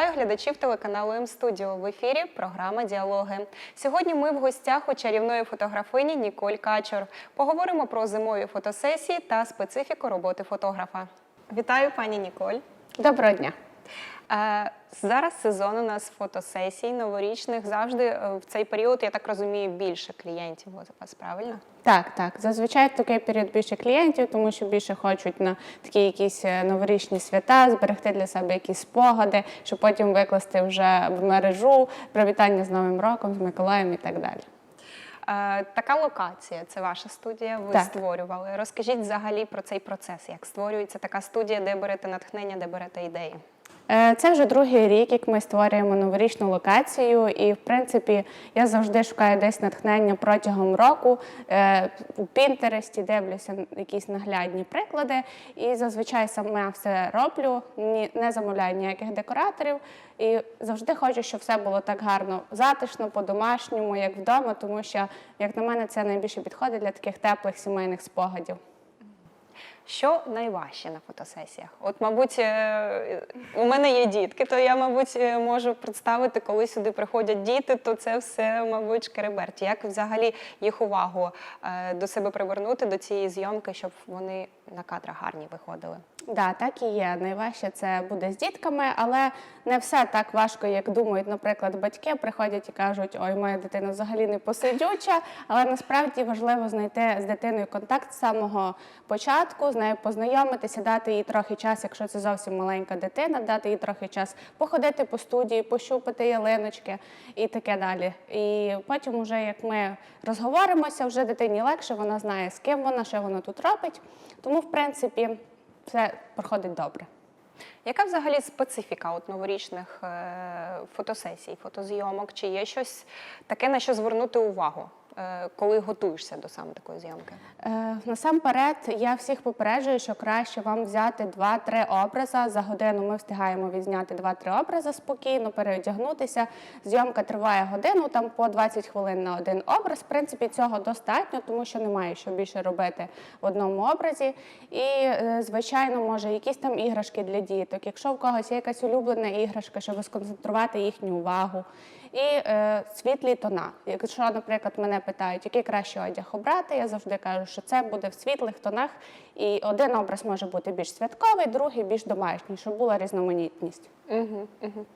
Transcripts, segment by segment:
Вітаю глядачів телеканалу М-студіо. В ефірі програма Діалоги. Сьогодні ми в гостях у чарівної фотографині Ніколь Качор. Поговоримо про зимові фотосесії та специфіку роботи фотографа. Вітаю, пані Ніколь. Доброго дня. Е, Зараз сезон у нас фотосесій новорічних. Завжди е, в цей період, я так розумію, більше клієнтів у вас, правильно? Так, так. Зазвичай в такий період більше клієнтів, тому що більше хочуть на такі якісь е, новорічні свята, зберегти для себе якісь спогади, щоб потім викласти вже в мережу привітання з Новим роком, з Миколаєм і так далі. Така локація, це ваша студія. Ви Так. створювали. Розкажіть взагалі про цей процес, як створюється така студія, де берете натхнення, де берете ідеї. Е, Це вже другий рік, як ми створюємо новорічну локацію, і в принципі я завжди шукаю десь натхнення протягом року. Е, У Пінтересті дивлюся якісь наглядні приклади, і зазвичай саме все роблю, не замовляю ніяких декораторів. І завжди хочу, щоб все було так гарно, затишно, по-домашньому, як вдома, тому що, як на мене, це найбільше підходить для таких теплих сімейних спогадів. Що найважче на фотосесіях? От, мабуть, е, у мене є дітки, то я, мабуть, е, можу представити, коли сюди приходять діти, то це все, мабуть, шкереберть. Як взагалі їх увагу е, до себе привернути до цієї зйомки, щоб вони на кадрах гарні виходили? Да, так і є. Найважче це буде з дітками, але не все так важко, як думають, наприклад, батьки приходять і кажуть, ой, моя дитина взагалі не посидюча. Але насправді важливо знайти з дитиною контакт з самого початку, з нею познайомитися, дати їй трохи час, якщо це зовсім маленька дитина, дати їй трохи час походити по студії, пощупати ялиночки і таке далі. І потім, уже як ми розговоримося, вже дитині легше, вона знає, з ким вона, що вона тут робить. Тому, в принципі, все проходить добре. Яка взагалі специфіка от новорічних е, фотосесій, фотозйомок? Чи є щось таке, на що звернути увагу, коли готуєшся до саме такої зйомки? Е, насамперед, я всіх попереджую, що краще вам взяти 2-3 образи. За годину ми встигаємо відзняти 2-3 образи спокійно, переодягнутися. Зйомка триває годину, там по 20 хвилин на один образ. В принципі, цього достатньо, тому що немає що більше робити в одному образі. І, е, звичайно, може, якісь там іграшки для діток. Якщо в когось є якась улюблена іграшка, щоб сконцентрувати їхню увагу. І е, світлі тона. Якщо, наприклад, мене питають, який краще одяг обрати, я завжди кажу, що це буде в світлих тонах. І один образ може бути більш святковий, другий більш домашній, щоб була різноманітність. Угу, угу.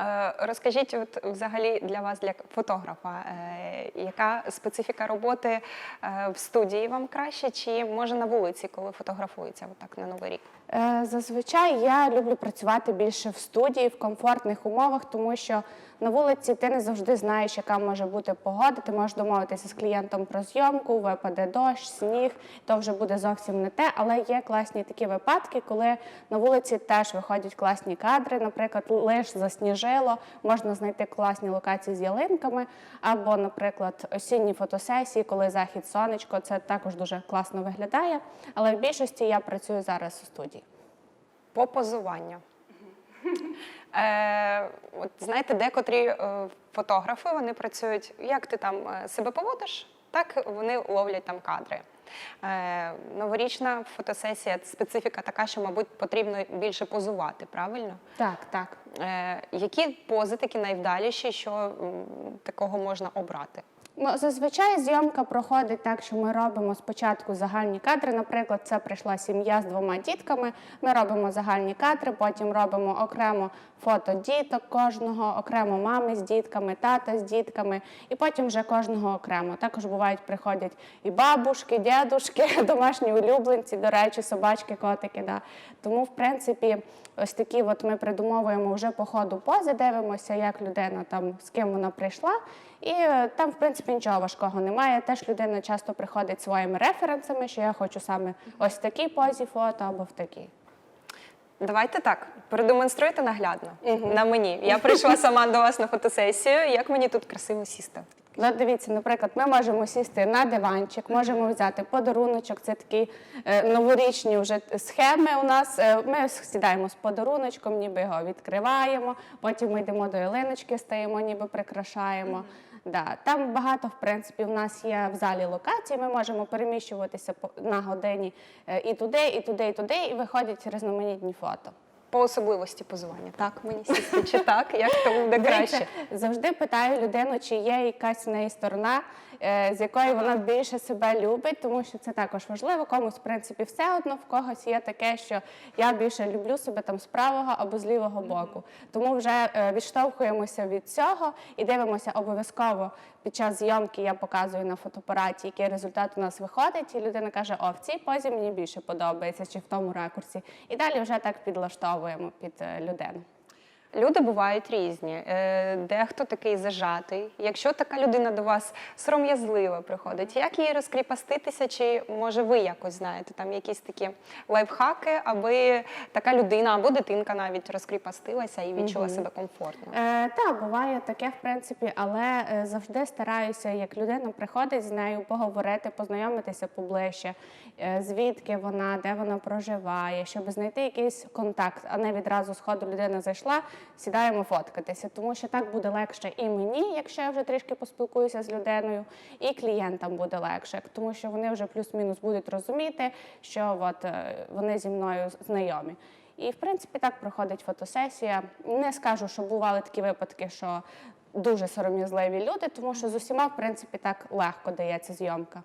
Е, розкажіть, от взагалі для вас, для фотографа, е, яка специфіка роботи е, в студії вам краще, чи може на вулиці, коли фотографується отак на новий рік? Е, Зазвичай я люблю працювати більше в студії, в комфортних умовах, тому що на вулиці ти не завжди знаєш, яка може бути погода. Ти можеш домовитися з клієнтом про зйомку, випаде дощ, сніг, то вже буде зовсім не те. Але є класні такі випадки, коли на вулиці теж виходять класні кадри. Наприклад, лиш засніжило, можна знайти класні локації з ялинками, або, наприклад, осінні фотосесії, коли захід сонечко, це також дуже класно виглядає. Але в більшості я працюю зараз у студії. По позуванню. Е, от знаєте, декотрі е, фотографи вони працюють, як ти там е, себе поводиш, так вони ловлять там кадри. Е, новорічна фотосесія специфіка така, що, мабуть, потрібно більше позувати, правильно? Так, так. Е, які пози такі найвдаліші, що м, такого можна обрати? Ну, зазвичай зйомка проходить так, що ми робимо спочатку загальні кадри. Наприклад, це прийшла сім'я з двома дітками. Ми робимо загальні кадри, потім робимо окремо фото діток кожного, окремо мами з дітками, тата з дітками, і потім вже кожного окремо. Також бувають приходять і бабушки, дядушки, домашні улюбленці, до речі, собачки, котики. Да. Тому, в принципі, ось такі от ми придумовуємо вже по ходу пози, дивимося, як людина там з ким вона прийшла. І е, там, в принципі, нічого важкого немає. Теж людина часто приходить своїми референсами, що я хочу саме ось в такій позі фото або в такій. Давайте так, продемонструйте наглядно на мені. Я прийшла сама до вас на фотосесію. Як мені тут красиво сісти? Ну, дивіться, наприклад, ми можемо сісти на диванчик, можемо взяти подаруночок. Це такі е, новорічні вже схеми у нас. Е, ми сідаємо з подаруночком, ніби його відкриваємо. Потім ми йдемо до ялиночки, стаємо, ніби прикрашаємо. Да, там багато, в принципі, в нас є в залі локацій. Ми можемо переміщуватися на годині е, і туди, і туди, і туди, і виходять різноманітні фото. По особливості позування. Так, мені сісти чи так, як то буде краще. Завжди питаю людину, чи є якась в неї сторона, е, з якої вона більше себе любить, тому що це також важливо. Комусь, в принципі, все одно, в когось є таке, що я більше люблю себе там з правого або з лівого боку. Тому вже е, відштовхуємося від цього і дивимося обов'язково під час зйомки. Я показую на фотоапараті, який результат у нас виходить, і людина каже: О, в цій позі мені більше подобається, чи в тому ракурсі. І далі вже так підлаштовуємо під е, людину. Люди бувають різні. Е, Дехто такий зажатий. Якщо така людина до вас сором'язливо приходить, як їй розкріпаститися, чи може ви якось знаєте там якісь такі лайфхаки, аби така людина або дитинка навіть розкріпастилася і відчула себе комфортно? Е, так, буває таке, в принципі, але е, завжди стараюся, як людина приходить з нею, поговорити, познайомитися поближче, е, звідки вона, де вона проживає, щоб знайти якийсь контакт, а не відразу з ходу людина зайшла, сідаємо фоткатися. Тому що так буде легше і мені, якщо я вже трішки поспілкуюся з людиною, і клієнтам буде легше, тому що вони вже плюс-мінус будуть розуміти, що от, е, вони зі мною знайомі. І в принципі так проходить фотосесія. Не скажу, що бували такі випадки, що дуже сором'язливі люди, тому що з усіма, в принципі, так легко дається зйомка.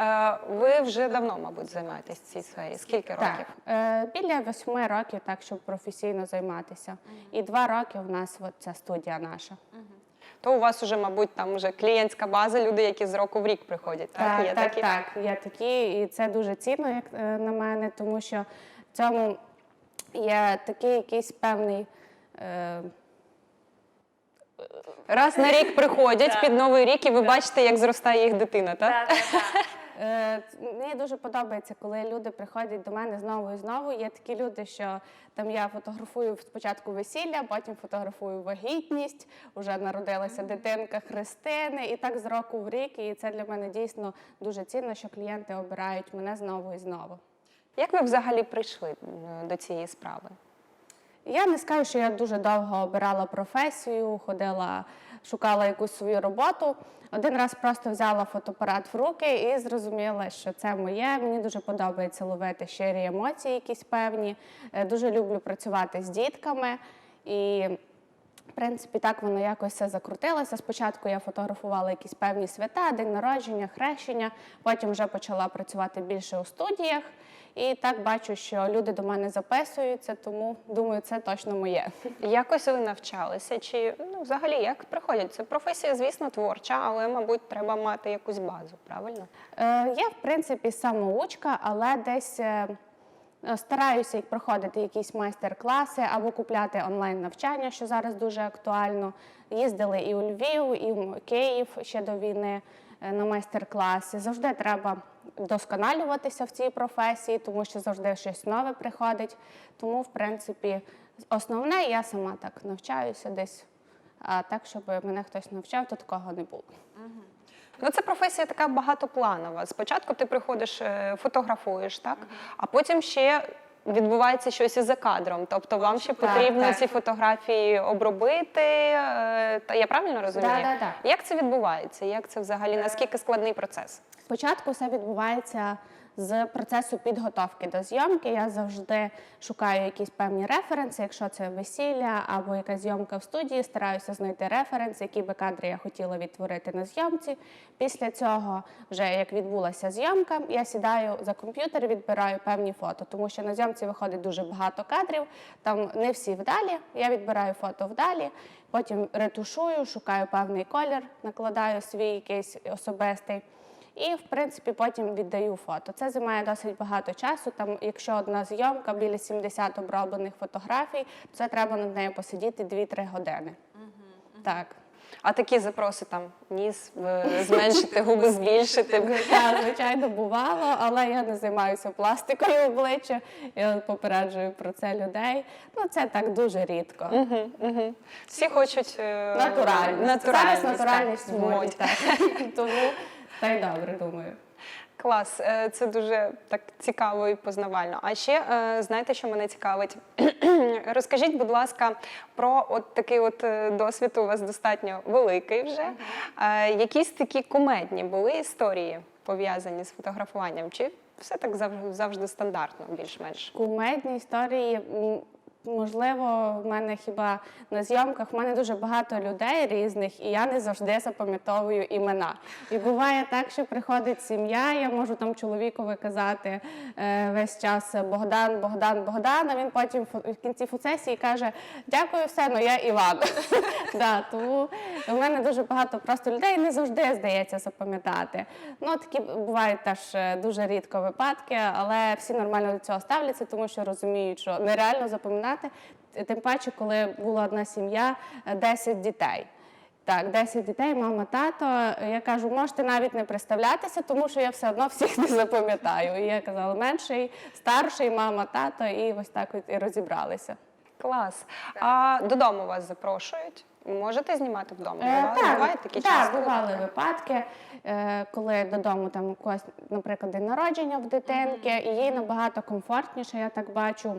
Е, Ви вже давно, мабуть, займаєтесь в цій сфері. Скільки років? Так, е, біля восьми років, так щоб професійно займатися. І два роки в нас от ця студія наша. То у вас уже, мабуть, там вже клієнтська база, люди, які з року в рік приходять. Так, Так, Є так, такі? так, є такі, і це дуже цінно, як е, на мене, тому що в цьому є такий якийсь певний. Е, Раз на рік приходять під новий рік, і ви бачите, як зростає їх дитина, так? Е, Мені дуже подобається, коли люди приходять до мене знову і знову. Є такі люди, що там я фотографую спочатку весілля, потім фотографую вагітність, вже народилася дитинка Христини, і так з року в рік. І це для мене дійсно дуже цінно, що клієнти обирають мене знову і знову. Як ви взагалі прийшли до цієї справи? Я не скажу, що я дуже довго обирала професію, ходила, шукала якусь свою роботу. Один раз просто взяла фотоапарат в руки і зрозуміла, що це моє. Мені дуже подобається ловити щирі емоції, якісь певні. Е, Дуже люблю працювати з дітками. І в принципі, так воно якось все закрутилося. Спочатку я фотографувала якісь певні свята, день народження, хрещення. Потім вже почала працювати більше у студіях. І так бачу, що люди до мене записуються, тому думаю, це точно моє. Якось ви навчалися? Чи ну, взагалі як приходять? Це професія, звісно, творча, але, мабуть, треба мати якусь базу, правильно? Е, я, в принципі, самоучка, але десь е, стараюся проходити якісь майстер-класи або купляти онлайн навчання, що зараз дуже актуально. Їздили і у Львів, і в Київ ще до війни е, на майстер-класи. Завжди треба досконалюватися в цій професії, тому що завжди щось нове приходить. Тому, в принципі, основне я сама так навчаюся десь. А так, щоб мене хтось навчав, то такого не було. Ну, це професія така багатопланова. Спочатку ти приходиш, е, фотографуєш, так? А потім ще відбувається щось і за кадром. Тобто вам ще потрібно так. ці фотографії обробити. е, Та я правильно розумію? Так, так, так. Як це відбувається? Як це взагалі? Наскільки складний процес? Спочатку все відбувається з процесу підготовки до зйомки. Я завжди шукаю якісь певні референси. Якщо це весілля або якась зйомка в студії, стараюся знайти референс, які би кадри я хотіла відтворити на зйомці. Після цього, вже як відбулася зйомка, я сідаю за комп'ютер, відбираю певні фото, тому що на зйомці виходить дуже багато кадрів. Там не всі вдалі. Я відбираю фото вдалі. Потім ретушую, шукаю певний колір, накладаю свій якийсь особистий. І, в принципі, потім віддаю фото. Це займає досить багато часу. Там, якщо одна зйомка біля 70 оброблених фотографій, то це треба над нею посидіти 2-3 години. Так. А такі запроси там ніс е, зменшити, губи збільшити. Так, звичайно, бувало, але я не займаюся пластикою обличчя. Я попереджую про це людей. Ну, це так дуже рідко. Всі хочуть е, Натуральність. натуральність, Зараз натуральність в моді. Тому та й добре, думаю. Клас, е, це дуже так цікаво і познавально. А ще е, знаєте, що мене цікавить? Розкажіть, будь ласка, про от такий от е, досвід у вас достатньо великий вже. Якісь такі кумедні були історії пов'язані з фотографуванням? Чи все так завжди, завжди стандартно, більш-менш? Кумедні історії. Можливо, в мене хіба на зйомках в мене дуже багато людей різних, і я не завжди запам'ятовую імена. І буває так, що приходить сім'я, я можу там чоловікові казати е, весь час Богдан, Богдан, Богдан. А він потім в кінці фотосесії каже: Дякую, все, ну я Іван. тому в мене дуже багато просто людей не завжди здається запам'ятати. Ну такі бувають теж е, дуже рідко випадки, але всі нормально до цього ставляться, тому що розуміють, що нереально запам'ятати. Тим паче, коли була одна сім'я, е, 10 дітей. Так, 10 дітей, мама, тато. Я кажу, можете навіть не представлятися, тому що я все одно всіх не запам'ятаю. І я казала, менший, старший, мама, тато, і ось так от і розібралися. Клас. А додому вас запрошують? Можете знімати вдома? Е, Бували- Бувають такі так, часто? бували випадки, е, коли додому там у когось, наприклад, день народження в дитинки, і їй набагато комфортніше, я так бачу.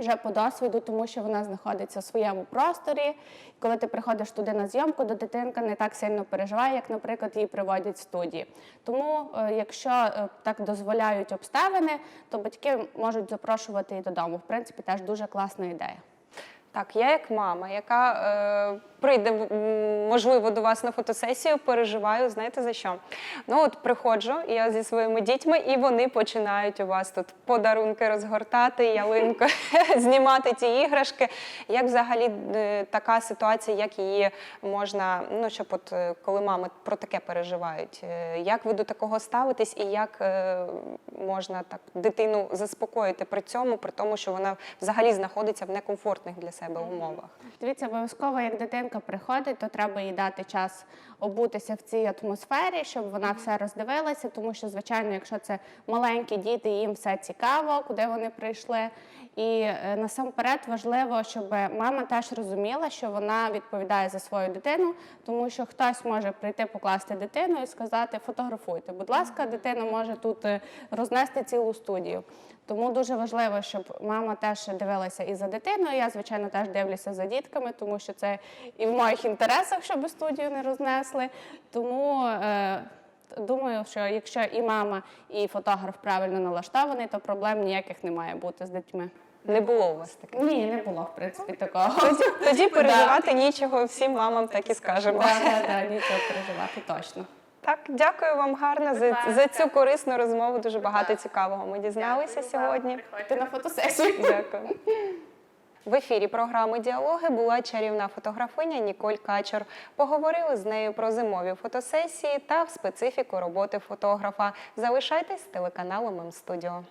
Вже по досвіду, тому що вона знаходиться в своєму просторі. Коли ти приходиш туди на зйомку, то дитинка не так сильно переживає, як, наприклад, її приводять в студії. Тому, е, якщо е, так дозволяють обставини, то батьки можуть запрошувати і додому. В принципі, теж дуже класна ідея. Так, я як мама, яка е, прийде можливо до вас на фотосесію, переживаю, знаєте за що? Ну от приходжу я зі своїми дітьми, і вони починають у вас тут подарунки розгортати, ялинку, знімати ті іграшки. Як взагалі е, така ситуація, як її можна, ну щоб от е, коли мами про таке переживають, е, як ви до такого ставитесь, і як е, можна так дитину заспокоїти при цьому, при тому, що вона взагалі знаходиться в некомфортних для себе умовах? Дивіться, обов'язково, як дитинка приходить, то треба їй дати час обутися в цій атмосфері, щоб вона все роздивилася, тому що, звичайно, якщо це маленькі діти, їм все цікаво, куди вони прийшли. І е, насамперед важливо, щоб мама теж розуміла, що вона відповідає за свою дитину, тому що хтось може прийти покласти дитину і сказати фотографуйте. Будь ласка, дитина може тут е, рознести цілу студію. Тому дуже важливо, щоб мама теж дивилася і за дитиною. Я, звичайно, теж дивлюся за дітками, тому що це і в моїх інтересах, щоб студію не рознесли. Тому е, думаю, що якщо і мама, і фотограф правильно налаштований, то проблем ніяких не має бути з дітьми. Не було у вас таке. Ні, не було в принципі такого. Тоді переживати нічого всім мамам так і скажемо. Да, да, да, нічого переживати точно. Так, дякую вам гарно за, за цю корисну розмову. Дуже багато цікавого ми дізналися сьогодні. Приходьте на фотосесію. Дякую. В ефірі програми Діалоги була чарівна фотографиня Ніколь Качор. Поговорили з нею про зимові фотосесії та специфіку роботи фотографа. Залишайтесь з телеканалом М-студіо.